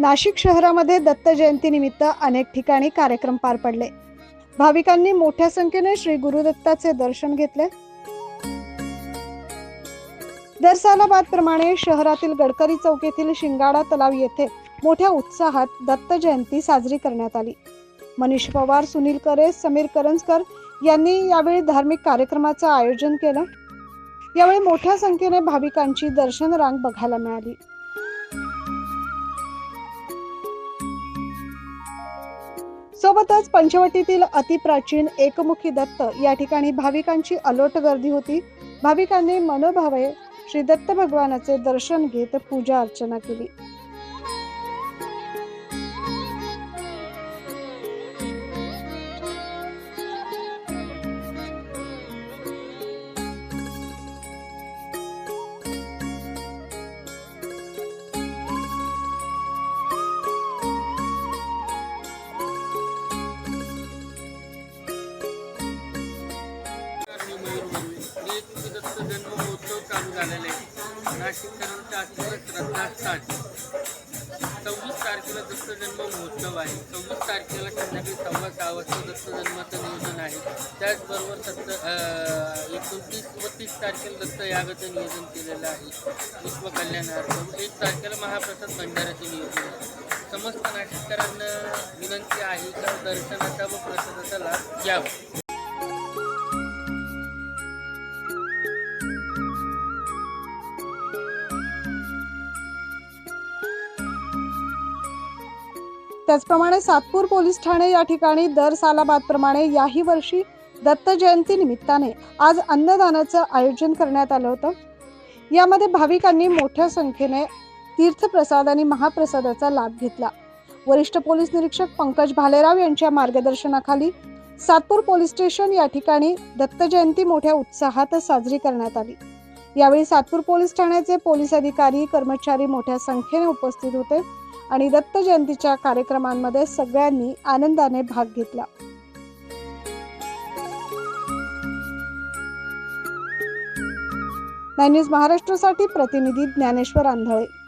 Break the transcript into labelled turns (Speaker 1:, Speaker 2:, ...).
Speaker 1: नाशिक शहरामध्ये दत्त जयंतीनिमित्त अनेक ठिकाणी कार्यक्रम पार पडले. भाविकांनी मोठ्या संख्येने श्री गुरुदत्ताचे दर्शन घेतले. दर प्रमाणे शहरातील गडकरी चौक येथील शिंगाडा तलाव येथे मोठ्या उत्साहात दत्त जयंती साजरी करण्यात आली. मनीष पवार सुनील करे समीर करंजकर यांनी यावेळी धार्मिक कार्यक्रमाचं आयोजन केलं. यावेळी मोठ्या संख्येने भाविकांची दर्शन रांग बघायला मिळाली. सोबतच पंचवटीतील अतिप्राचीन एकमुखी दत्त या ठिकाणी भाविकांची अलोट गर्दी होती. भाविकांनी मनोभावे श्री दत्त भगवानाचे दर्शन घेत पूजा अर्चना केली.
Speaker 2: आहे नाशिककरांच्या आशीर्वाद श्रद्धास्थान सव्वीस तारखेला दत्त जन्म महोत्सव आहे. सव्वीस तारखेला संध्याकाळी सव्वा सहा वाजता दत्त जन्माचं नियोजन आहे. त्याचबरोबर सत्त एकोणतीस व तीस तारखेला दत्त यागाचं नियोजन केलेलं आहे. विश्व कल्याणार्थ एक तारखेला महाप्रसाद भंडाराचे नियोजन आहे. समस्त नाशिककरांना विनंती आहे का दर्शनाचा व प्रसादाचा लाभ घ्यावा.
Speaker 1: त्याचप्रमाणे सातपूर पोलीस ठाणे या ठिकाणी दर सालाबादप्रमाणे याही वर्षी दत्त जयंती निमित्ताने आज अन्नदानाचं आयोजन करण्यात आलं होतं. यामध्ये भाविकांनी मोठ्या संख्येने तीर्थप्रसाद आणि महाप्रसादाचा लाभ घेतला. वरिष्ठ पोलीस निरीक्षक पंकज भालेराव यांच्या मार्गदर्शनाखाली सातपूर पोलीस स्टेशन या ठिकाणी दत्त जयंती मोठ्या उत्साहात साजरी करण्यात आली. यावेळी सातपूर पोलीस ठाण्याचे पोलीस अधिकारी कर्मचारी मोठ्या संख्येने उपस्थित होते. आणि दत्त जयंतीच्या कार्यक्रमांमध्ये सगळ्यांनी आनंदाने भाग घेतला. नाईन न्यूज महाराष्ट्रासाठी प्रतिनिधी ज्ञानेश्वर आंधळे.